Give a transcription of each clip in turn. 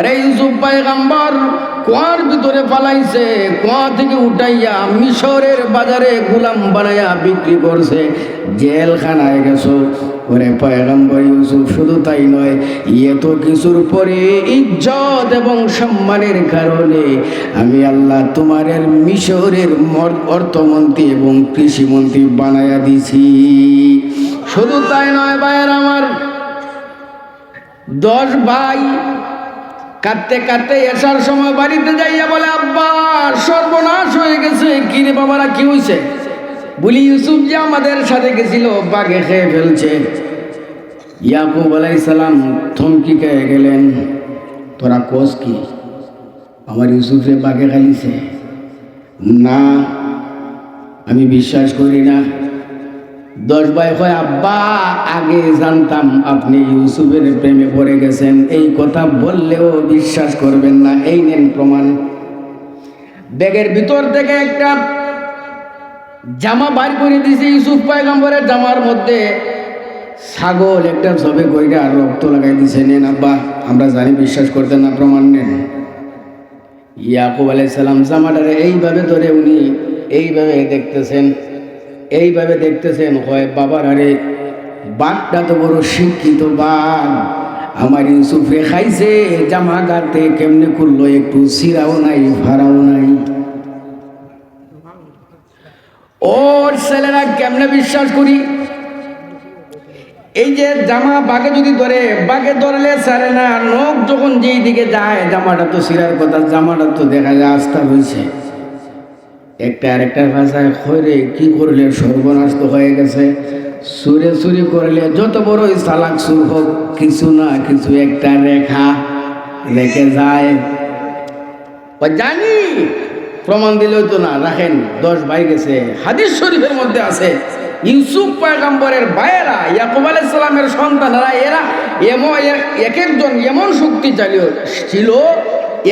আরে ইউসুফ পায়গাম্বর, কুয়ার ভিতরে পালাইছে কুয়া থেকে উঠাইয়া মিশরের বাজারে গোলাম বানাইয়া বিক্রি করছে। জেলখানায় গেছো। ওরে পয়গম্বর ইউসুফ, শুধু তাই নয় এত কিছুর পরে ইজ্জত এবং সম্মানের কারণে আমি আল্লাহ তোমারের মিশরের অর্থমন্ত্রী এবং কৃষিমন্ত্রী বানাইয়া দিছি। শুধু তাই নয় ভাইয়ের আমার, দশ ভাই কাঁদতে কাঁদতে এসার সময় বাড়িতে যাইয়া বলে, আব্বা, সর্বনাশ হয়ে গেছে। কিরে বাবারা, কি হয়েছে বলি, ইউসুফ যে আমাদের সাথে গেছিল, বাঘে খেয়ে ফেলছে। ইয়াকুব আলাই সালাম থমকি খেয়ে গেলেন, তোরা কোষ কি? আমার ইউসুফে বাঘে খালিছে? না, আমি বিশ্বাস করি না। দশ ভাই হয় আব্বা, আগে জানতাম আপনি ইউসুফের প্রেমে পড়ে গেছেন। এই কথা বললেও বিশ্বাস করবেন না। এই নেন প্রমাণ। ব্যাগের ভিতর থেকে একটা জামা বার করে দিয়েছে ইউসুফ পায়গম্বরের জামার মধ্যে। ছাগল একটা সবে কইরা আর রক্ত লাগাই দিছে। নেন আব্বা, আমরা জানি বিশ্বাস করতেন না, প্রমাণ নেন। ইয়াকুব আলাইসালাম জামাটারে এইভাবে ধরে উনি এইভাবে দেখতেছেন। এইভাবে দেখতেছেন হয় বাবার আরে বাঘটা তো বড় শিক্ষিত বাঘ আমার ইউসুফে খাইছে, জামা গাতে কেমনে করল? একটু সিরাও নাই, ফারাও নাই। ওর ছেলেরা কেমনে বিশ্বাস করি? এই যে জামা বাঘে যদি ধরে, বাঘে ধরলে সারে না নখ যখন যেই দিকে যায়, জামাটা তো সিরার কথা, জামাটা তো দেখা যায় আস্থা রয়েছে একটা আরেকটার ভাষায়, খৈরে, কি করলে সর্বনাশ তো হয়ে গেছে? সুরে সুরি করলে যত বড়ই সালাক সুর হোক, কিছু না কিছু একটা রেখা রেখে যায়। জানি, প্রমাণ দিলেও তো না, রাখেন, দশ ভাই গেছে। হাদিস শরীফের মধ্যে আছে, ইউসুফ পয়গম্বরের ভাইয়েরা, ইয়াকুব আলাইহিস সালামের সন্তানেরা, এরা এমন এক একজন এমন শক্তিশালী ছিল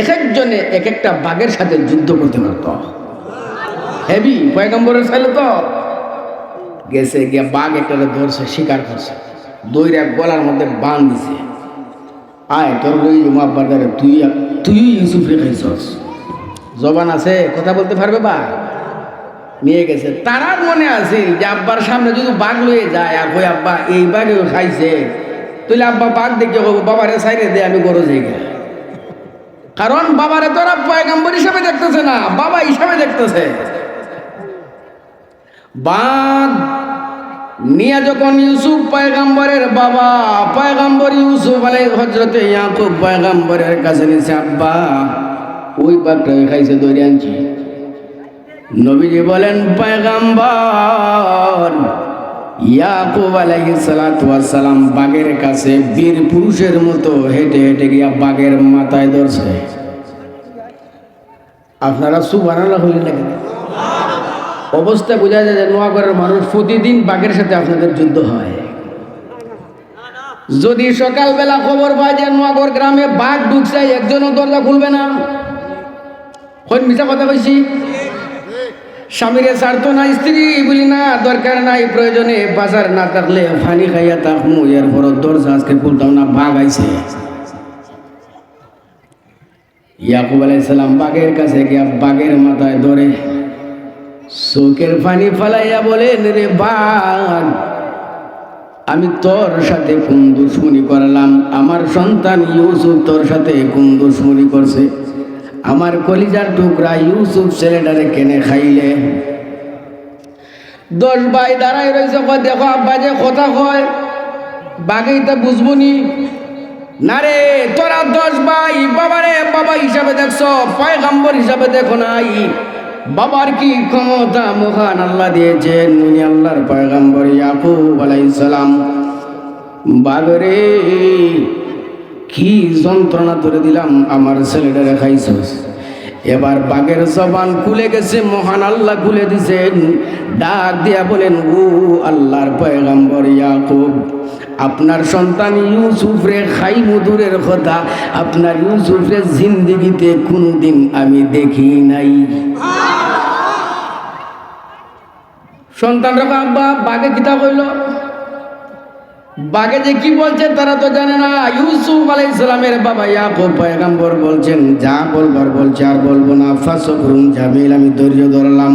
এক একজনে এক একটা বাঘের সাথে যুদ্ধ করতে পারত। হেভি পয়গম্বরের ছেলে তো। গেছে, গিয়ে বাঘ একটা ধরছে, শিকার করছে। দইরা গলার মধ্যে বান দিছে। আয়, তোর লই জমা বাজারে তুই তুই ইউসুফরে খাইছস জবান আছে, কথা বলতে পারবে বা? নিয়ে গেছে, তারার মনে আছে যে আব্বার সামনে যদি বাঘ লয়ে যায়, আর কই আব্বা, এই বাঘে খাইছে। তুই আব্বা বাঘ দেখে বাবারে সাইরে দে, আমি গরো যাই কারণ বাবারে তোরা পয়গাম্বর হিসাবে দেখতেছে না, বাবা হিসাবে দেখতেছে। বাঘ নিয়ে যখন ইউসুফ পয়গাম্বরের বাবা, পয়গাম্বর ইউসুফ আলাই হজরতে ইয়াকুব পয়গাম্বরের কাছে নিছে, আব্বা, ওই বাঘটা খাইছে ধরে আনছি। নবীজি বলেন, পয়গাম্বর, ইয়াকুব আলাইহি সালাতু সালাম বাঘের কাছে বীর পুরুষের মতো হেঁটে হেঁটে গিয়া বাঘের মাথায় ধরছে। আপনারা সুবহানাল্লাহ হইলেন নাকি? অবস্থা বোঝা যায় যে নোয়াগড়ের মানুষ প্রতিদিন বাঘের সাথে আপনাদের যুদ্ধ হয়। যদি সকালবেলা খবর পায় যে নোয়াগড় গ্রামে বাঘ ঢুকছে, একজনও দরজা খুলবে না। কোন মিশা কথা কইছি? স্বামীরে স্বার্থ না স্ত্রী বলি না, দরকার নাই, প্রয়োজনে বাজার না থাকলে ফানি খাইয়া তাকমু এরপর দরজা আজকে খুলতাম না, বাঘ আইছে। ইয়াকুব আলাইসালাম বাঘের কাছে গিয়া বাঘের মাথায় ধরে। চোখের পানি ফালাইয়া বলেন, রে বাঘ আমি তোর সাথে কোন দুশ্মনী করলাম। আমার সন্তান ইউসুফ তোর সাথে কোন দুশ্মনী করছে। আমার কলিজার টুকরা ইউসুফ ছেলেটারে কেনে খাইলে? দশ ভাই দাঁড়াই রয়েছে দেখো আব্বা যে কথা হয় বাঘেই তা বুঝবনি না রে, তোরা দশ ভাই, বাবারে, বাবা হিসাবে দেখছ, পয়গাম্বর হিসাবে দেখো নাই। বাবার কি ক্ষমতা মহান আল্লাহ দিয়েছেন? উনি আল্লাহর পয়গাম্বর ইয়াকুব আলাইহিস সালাম। বাগরে, কি যন্ত্রণা ধরে দিলাম আমার ছেলেটারে খাইছস। এবার বাঘের জবান খুলে গেছে, মহান আল্লাহ খুলে দিছেন। ডাক দিয়া বলেন, ও আল্লাহর পয়গাম্বর ইয়াকুব, আপনার সন্তান ইউসুফ রে খাই মধুরের কথা। আপনার ইউসুফ রে জিন্দিগিতে কোনোদিন আমি দেখি নাই। সন্তানরা আব্বা, বাঘে কিতা কইল? বাঘে যে কি বলছে তারা তো জানে না। ইউসুফ আলাই ইসলামের বাবা ইয়াকুব পয়গাম্বর বলছেন, যা বলবার বলছে আর বলব না। ফাসবরুন জামিল, আমি ধৈর্য ধরলাম।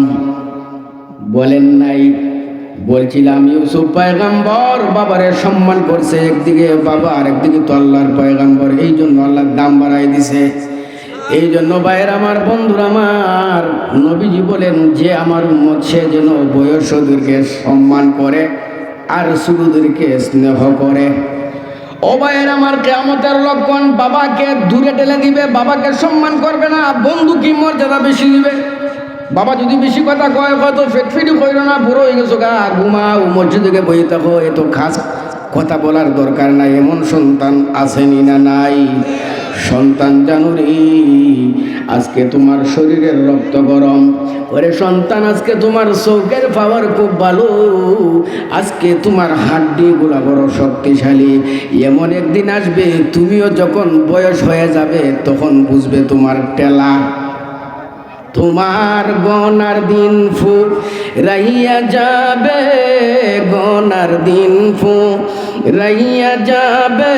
বলেন নাই। বলছিলাম, ইউসুফ পয়গাম্বর বাবারে সম্মান করছে একদিকে বাবা আর একদিকে তো আল্লাহর পয়গাম্বর। এই জন্য আল্লাহর দাম বাড়াই দিছে। এই জন্য ভাইয়ের আমার, বন্ধুরা আমার, নবীজি বলেন যে আমার উম্মত সে যেন বয়সদেরকে সম্মান করে আর শুরুদেরকে স্নেহ করে। ও ভাইয়ের আমার কেমতের লক্ষণ, বাবাকে দূরে ঠেলে দিবে, বাবাকে সম্মান করবে না, বন্ধু কি মর্যাদা বেশি দিবে? বাবা যদি বেশি কথা কয় হয়তো ফেটফিটি কইল না, বুড়ো হয়ে গেছো গা, ঘুমাও, মসজিদে বই থাকো এত খাস কথা বলার দরকার নাই, এমন সন্তান আসেনি না নাই। সন্তান জানুরি, আজকে তোমার শরীরের রক্ত গরম। ওরে সন্তান, আজকে তোমার চোখের পাওয়ার খুব ভালো। আজকে তোমার হাড্ডি গুলা বড় শক্তিশালী। এমন একদিন আসবে, তুমিও যখন বয়স হয়ে যাবে, তখন বুঝবে তোমার টেলা। তোমার গনার দিন ফু, রাইয়া যাবে গনার দিন ফু, রাইয়া যাবে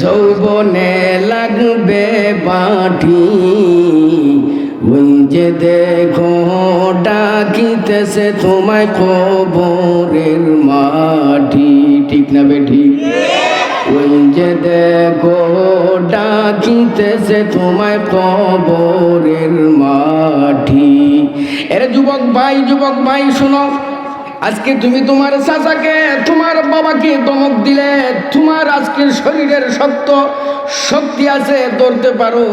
যৌবনে লাগবে বাটি ওই যে দেখো ডাকিতেছে তোমায় কবরের মাটি। ঠিক না বে ঠিক ওই যে দেখো ডাকিতেছে তোমায় কবরের মাটি। এরে যুবক ভাই যুবক ভাই, শোনো। আজকে তুমি তোমার চাচাকে, তোমার বাবাকে দমক দিলে, তোমার আজকের শরীরের শক্ত শক্তি আছে, ধরতে পারো।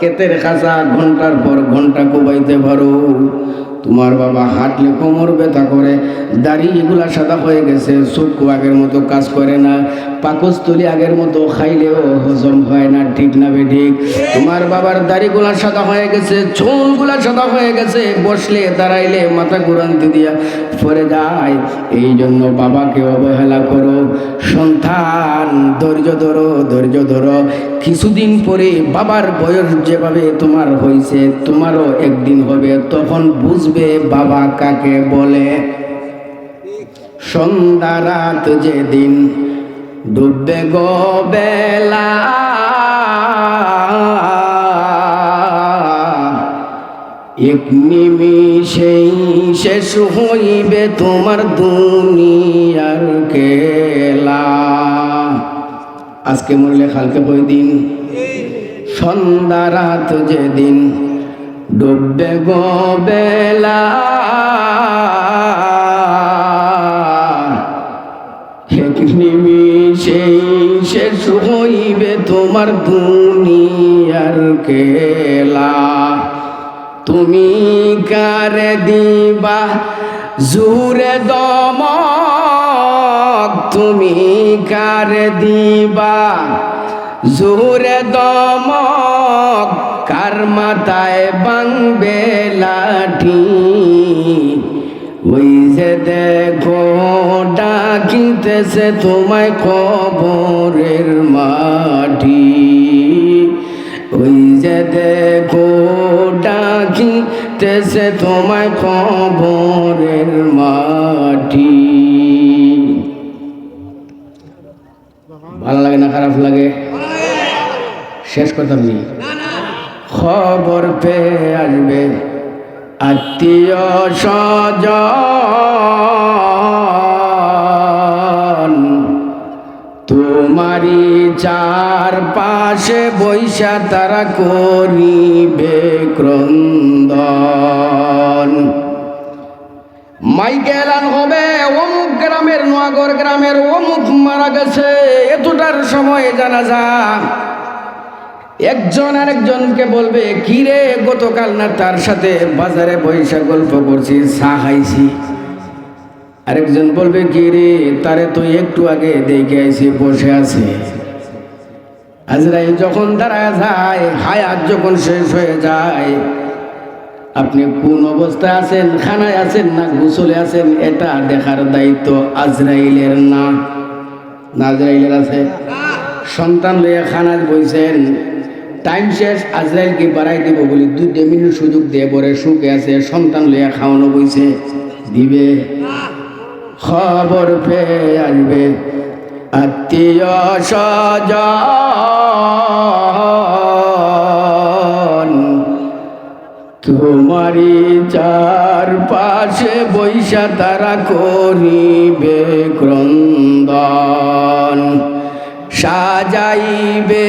কেতের খাঁচা ঘণ্টার পর ঘণ্টা কোবাইতে পারো তোমার বাবা হাঁটলে কোমর ব্যথা করে, দাড়ি এগুলা সাদা হয়ে গেছে চক্ষু আগের মতো কাজ করে না, পাকস্থলী আগের মতো খাইলেও হজম হয় না, ঠিক না বে ঠিক? তোমার বাবার দাড়িগুলা সাদা হয়ে গেছে, চুলগুলা সাদা হয়ে গেছে, বসলে দাঁড়াইলে মাথা ঘুরান্তি দিয়া পরে যায়। এই জন্য বাবাকে অবহেলা করো, সন্তান, ধৈর্য ধরো ধৈর্য ধরো। কিছুদিন পরে বাবার বয়স যেভাবে তোমার হয়েছে তোমারও একদিন হবে, তখন বুঝবে বাবা কাকে বলে? সন্ধ্যা রাত যেদিন ডুববে গো বেলা। এক নিমিষেই শেষ হইবে তোমার দুনিয়ার খেলা আজকে মরলে কালকে বই দিন সন্ধ্যা রাত যেদিন ডুববে গো বেলা নিমিষেই শেষ হইবে তোমার দুনিয়ার খেলা তুমি কারে দিবা জুরে দম তুমি কারে দিবা জুরে দম বাংবে লাঠি। ওই যে দেখো, ডাকিতেছে তোমায় কবরের মাটি। ওই যে দেখো, ডাকিতেছে তোমায় কবরের মাটি। ভালো লাগে না, খারাপ লাগে? শেষ কথা নেই খবর পেয়ে আসবে। আত্মীয় স্বজন তোমারি চার পাশে বৈশা তারা করিবে ক্রন্দন। মাইকেলান হবে, অমুক গ্রামের নোয়াগর গ্রামের অমুক মারা গেছে, এতটার সময় জানা যা একজন আরেকজনকে বলবে, কিরে গতকাল না তার সাথে বাজারে বৈশা গল্প করছি, চা খাইছি? আরেকজন বলবে কি রে তারে তো একটু আগে দেখে আইসি বসে আছে। আজরাইল যখন দাঁড়ায় যায়, হায়াত যখন শেষ হয়ে যায়, আপনি কোন অবস্থায় আছেন, খানায় আছেন না গোসলে আছেন, এটা দেখার দায়িত্ব আজরাইলের না, আজরাইলের আছে। সন্তান লইয়া খানায় বইছেন টাইম শেষ, আজরাইলকে বাড়াই দিব বলি দুই দেড় মিনিট সুযোগ দিয়ে পরে সুখে আছে, সন্তান লইয়া খাওয়ানো বইছে। দিবে খবর পেয়ে আসবে। আত্মীয় স্বজন তোমারি চার পাশে বৈশা তারা করিবে ক্রন্দন। সাজাইবে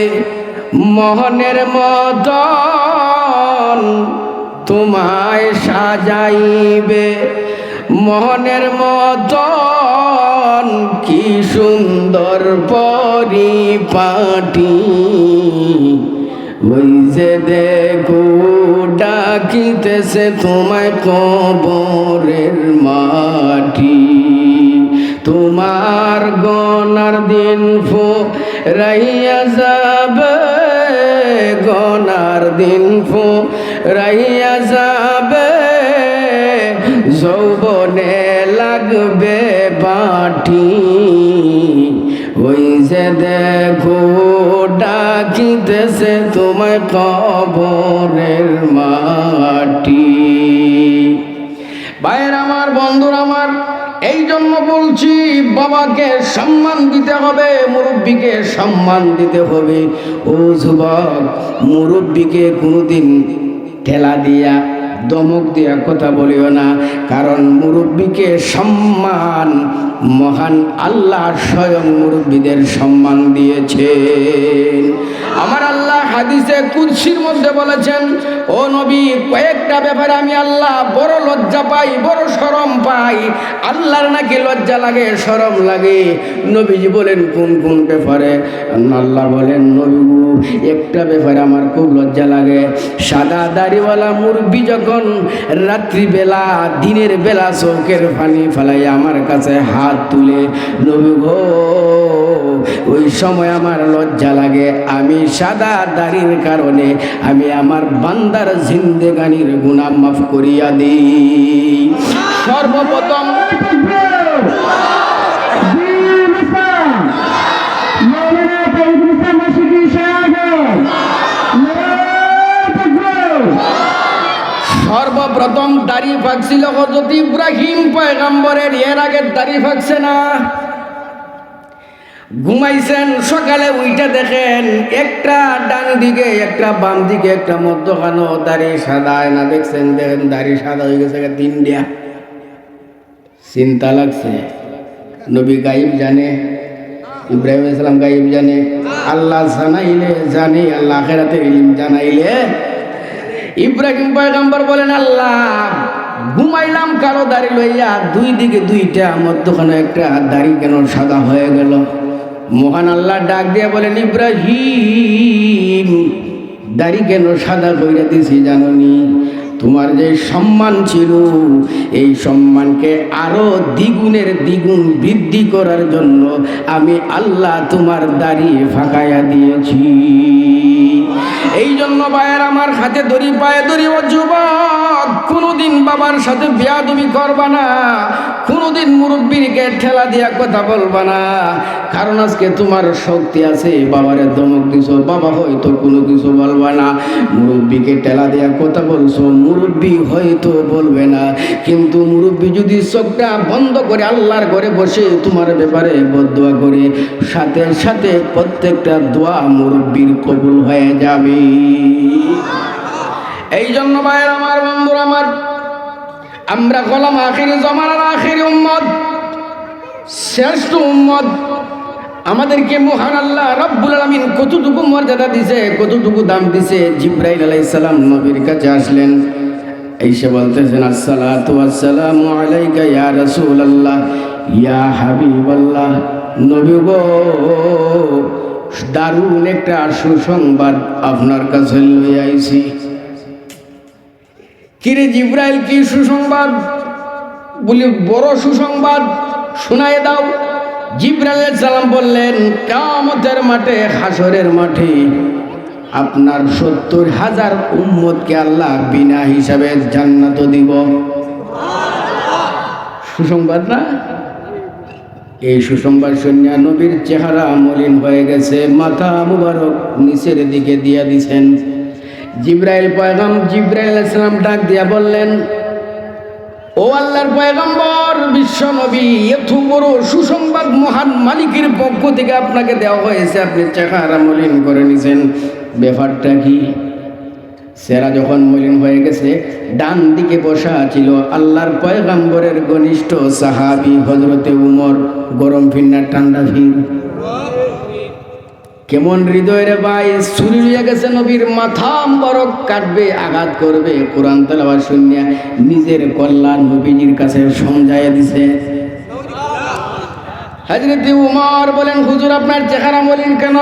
মোহনের মতন তোমায় সাজাইবে। মোহনের মদন কি সুন্দর পরিপাটি। ওই যে দেখো ডাকিতেছে তোমায় কবরের মাটি। তোমার গনার দিন ফো রাইয়া যাবে। গনার দিন ফো রাইয়া যাবে, যৌবনে লাগবে বাটি। ওই যে দেখো, ডাকিতেছে তোমায় কবরের মাটি। ভাইয়ের আমার, বন্ধুর আমার বাবাকে সম্মান দিতে হবে, মুরব্বীকে সম্মান দিতে হবে। ও যুবক, মুরব্বীকে কোনোদিন ঠেলা দিয়া, দমক দিয়া কথা বলিও না, কারণ মুরব্বীকে সম্মান, মহান আল্লাহ স্বয়ং মুরব্বীদের সম্মান দিয়েছেন। আমার আল্লাহ হাদিসে কুরসির মধ্যে বলেছেন ও নবী কয়েকটা ব্যাপারে আমি আল্লাহ বড় লজ্জা পাই বড় সরম পাই। আল্লাহর নাকি লজ্জা লাগে সরম লাগে। নবীজি বলেন কোন কোন ব্যাপারে? আল্লাহ বলেন নবী গো, একটা ব্যাপারে আমার খুব লজ্জা লাগে। সাদা দাড়িওয়ালা মুরব্বী যখন রাত্রিবেলা দিনের বেলা চৌকের পানি ফেলাই আমার কাছে হাত তুলে নবী গো ওই সময় আমার লজ্জা লাগে আমি সাদা তাকাদারির কারণে আমি আমার বান্দার জিন্দেগানির গুণা মাফ করিয়া দিই। সর্বপ্রথম সর্বপ্রথম দাড়ি ফাঁকছিল যদি ইব্রাহিম পয়গাম্বরের। এর আগে দাড়ি ফাঁকছে না। ঘুমাইছেন, সকালে উইটা দেখেন, একটা ডান দিকে, একটা বাম দিকে, একটা মধ্যখানো, দাড়ি সাদা না দেখছেন, দেখেন দাড়ি সাদা হয়ে গেছে তিন দিয়া। চিন্তা লাগছে। নবী গাইব জানে, ইব্রাহিম ইসলাম গাইব জানে, আল্লাহ জানাইলে জানে, আল্লাহ ইলিম জানাইলে। ইব্রাহিম পয়গম্বর বলেন, আল্লাহ, ঘুমাইলাম কালো দাড়ি লইয়া দুই দিকে দুইটা, মধ্যখানে একটা, দাড়ি কেন সাদা হয়ে গেল? মহান আল্লাহ ডাক দিয়ে বলেন, ইব্রাহিম, দাড়ি কেন সাদা কইরা দিছি জাননি? তোমার যে সম্মান ছিল, এই সম্মানকে আরও দ্বিগুণের দ্বিগুণ বৃদ্ধি করার জন্য আমি আল্লাহ তোমার দাড়ি ফাঁকাইয়া দিয়েছি। এই জন্য বায়ের আমার হাতে দড়ি, পায়ে দড়ি ও যুবক কোনোদিন বাবার সাথে বিয়াদবি করবা না, কোনোদিন মুরব্বীকে ঠেলা দিয়া কথা বলবা না। কারণ আজকে তোমার শক্তি আছে, বাবারে দমক দিছো, বাবা হয়তো কোনো কিছু বলবা না। মুরব্বীকে ঠেলা দিয়া কথা বলছো, মুরব্বী হয়তো বলবে না। কিন্তু মুরব্বী যদি চোখটা বন্ধ করে আল্লাহর ঘরে বসে তোমার ব্যাপারে বদুয়া করে, সাথে সাথে প্রত্যেকটা দোয়া মুরব্বীর কবুল হয়ে যাবে। এই জন্য ভাইয়ের আমার বন্ধুরা আমার, আমরা কলাম আখিরি জমানার আখিরি উম্মত, শ্রেষ্ঠ উম্মত। আমাদেরকে মহান আল্লাহ রব্বুল আলমিন কতটুকু মর্যাদা দিছে, কতটুকু দাম দিছে, জিব্রাইল আলাইসালাম নবীর কাছে আসলেন। এসে বলতেছেন আসসালামু ইয়া ইয়া হাবিবাল্লাহ। নবী গো, দারুণ একটা সুসংবাদ আপনার কাছে লই আইছি। কিরে জিব্রাইল, কি সুসংবাদ? বলি, বড় সুসংবাদ শোনায় দাও। জিব্রাইল সালাম বললেন কামতের মাঠে হাসরের মাঠে আপনার সত্তর হাজার উম্মতকে আল্লাহ বিনা হিসাবে জান্নাত দিব। সুসংবাদ না? এই সুসংবাদ শুনিয়া নবীর চেহারা মলিন হয়ে গেছে, মাথা মুবারক নিচের দিকে দিয়া দিছেন। জিব্রাইল পয়গাম জিব্রাইল ইসলাম ডাক দিয়া বললেন, ও আল্লাহর পয়গম্বর, বিশ্ব নবী বড় সুসংবাদ মহান মালিকের পক্ষ থেকে আপনাকে দেওয়া হয়েছে, আপনি চেহারা মলিন করে নিছেন। ব্যাপারটা কি? সেরা যখন মলিন হয়ে গেছে, ডান দিকে বসা ছিল আল্লাহর পয়গাম্বরের ঘনিষ্ঠ সাহাবি হজরতে উমর, গরম ফিন্নার ঠান্ডা ফির কেমন হৃদয়ের ভাই? ছুরি লিয়ে গেছে নবীর মাথা বরক কাটবে, আঘাত করবে। কোরআন তেলাওয়াত শুনিয়া নিজের কল্যাণ নবীজির কাছে সমঝাইয়া দিছে। হাজরতে উমর বলেন, হুজুর, আপনার চেহারা মলিন কেন?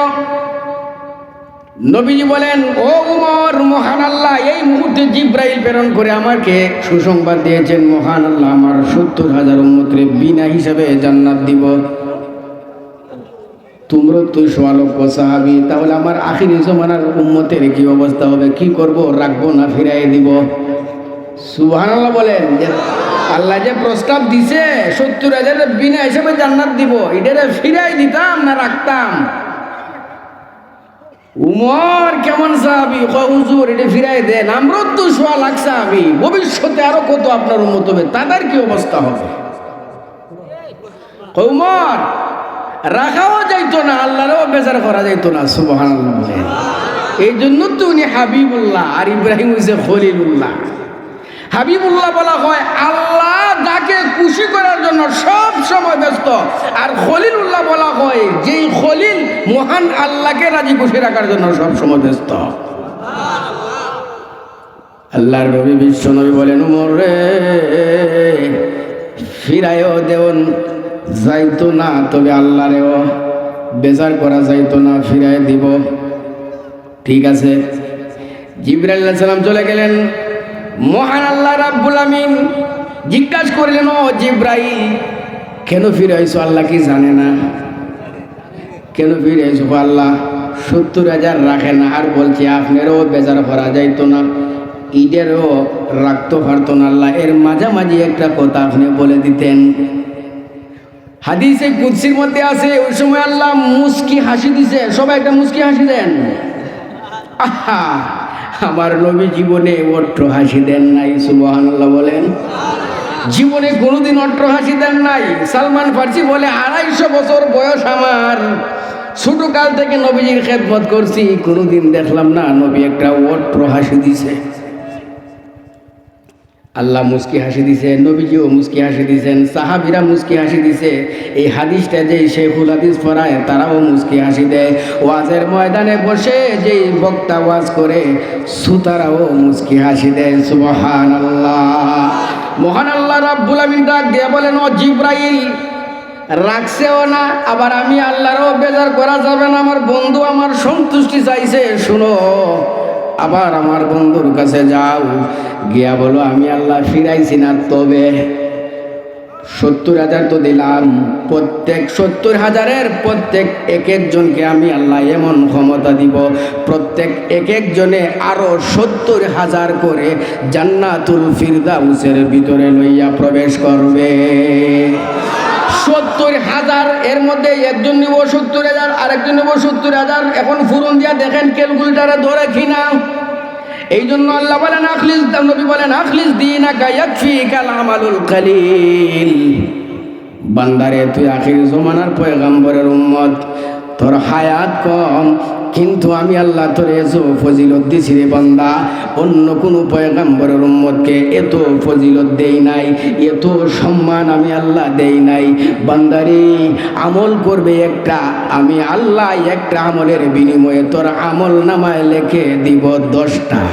নবীজি বলেন, ও উমর, মহান আল্লাহ, এই মুহূর্তে জিব্রাইল প্রেরণ করে আমাকে সুসংবাদ দিয়েছেন, মহান আল্লাহ, আমার সত্তর হাজার উম্মতরে বিনা হিসাবে জান্নাত দিব। তোমরা তো সোয়ালক্ষ সাহাবি, তাহলে আমার আখির জমানার উম্মতের কি অবস্থা হবে? কি করব? রাখব না ফিরাই দিব? আল্লাহ বলেন যে আল্লাহ যে প্রস্তাব দিছে, সত্তর হাজার বিনা হিসাবে জান্নাত দিব, এটারে ফিরাই দিতাম না রাখতাম? উমর কেমন সাহাবি? হুজুর, এটা ফিরাই দেন, আমরাও তো সোয়া লাখ সাহাবি, ভবিষ্যতে আরও কত আপনার উন্মত হবে? তাদের কি অবস্থা হবে? উমর রাখাও যাইত না, আল্লাহরও বেজার করা যাইত না সুবহান এই জন্য তো উনি হাবিবুল্লাহ আর ইব্রাহিম হইছে খলিলুল্লাহ। হাবিবুল্লাহ বলা হয়, আল্লাহ যাকে খুশি করার জন্য সব সময় ব্যস্ত। আর খলিলুল্লাহ বলা হয়, যেই খলিল মহান আল্লাহকে রাজি খুশি রাখার জন্য সব সময় ব্যস্ত। আল্লাহর নবী বিশ্ব নবী বলেন, উমর রে ফিরায়ও যাইতো না, তবে আল্লাহরেও বেজার করা যাইতো না ফিরাই দিব। ঠিক আছে। জিব্রাইল চলে গেলেন। মহান আল্লাহ রাব্বুল আমিন জিজ্ঞাসা করলেন, ও জিব্রাইল, কেন ফিরে আইসো আল্লাহ কি জানে না? কেন ফিরে আইসো আল্লাহ, সত্তর হাজার রাখে না, আর বলছি, আপনারও বেজার করা যাইতো না ঈদেরও রাখতে পারতো না আল্লাহ। এর মাঝামাঝি একটা কথা আপনি বলে দিতেন। হাদিসে কুৎসির মধ্যে আছে, ওই সময় আল্লাহ মুস্কি হাসি দিছে। সবাই একটা মুস্কি হাসি দেন? আহা, আমার নবী জীবনে অট্ট হাসি দেন নাই, সুবহানাল্লাহ বলেন। জীবনে কোনোদিন অট্ট হাসি দেন নাই। সালমান ফার্সি বলে, আড়াইশো বছর বয়স আমার। ছোট কাল থেকে নবীজির খেদমত করছি, কোনোদিন দেখলাম না নবী একটা অট্ট হাসি দিছে। আল্লাহ মুস্কি হাসি দিছে, নবীজিও মুস্কি হাসি দিছেন, সাহাবিরা মুস্কি হাসি দিছে। এই হাদিসটা যেই শেখুল হাদিস পড়ায়, তারাও মুস্কি হাসি দেয়। ওয়াজের ময়দানে বসে যেই বক্তা ওয়াজ করে, সুতারাও মুস্কি হাসি দেয়। সুবহান আল্লাহ মহান আল্লাহ রাব্বুল আমিন ডাক দিয়ে বলেন, ও জিব্রাইল রাখছেও না, আবার আমি আল্লাহরও বেজার করা যাবে না, আমার বন্ধু আমার সন্তুষ্টি চাইছে, শুনো। আবার আমার বন্ধুর কাছে যাও। গিয়া বলো আমি আল্লাহ ফিরাইছি না তবে সত্তর হাজার তো দিলাম। প্রত্যেক সত্তর হাজারের প্রত্যেক এক একজনকে আমি আল্লাহ এমন ক্ষমতা দিব। প্রত্যেক এক একজনে আরও সত্তর হাজার করে জান্নাতুল ফিরদাউসের ভিতরে লইয়া প্রবেশ করবে। সত্তর হাজার, এর মধ্যে একজন নিব সত্তর হাজার, আরেকজন নিব সত্তর হাজার। এখন ফুরন দিয়া দেখেন ক্যালকুলেটারে ধরে কিনা। এই জন্য আল্লাহ বলেন, আখলিস নবী বলেন, আখলিস দিন বান্দারে, তুই আখির জমানার পয়গাম্বরের উম্মত, তোর হায়াত কম, কিন্তু আমি আল্লাহ তোর এসো ফজিলত দিছি রে বান্দা। অন্য কোনো পয়গাম্বরের উম্মতকে এত ফজিলত দেই নাই, এত সম্মান আমি আল্লাহ দেই নাই। বান্দারে, আমল করবে একটা, আমি আল্লাহ একটা আমলের বিনিময়ে তোর আমল নামায় লেখে দিব দশটা।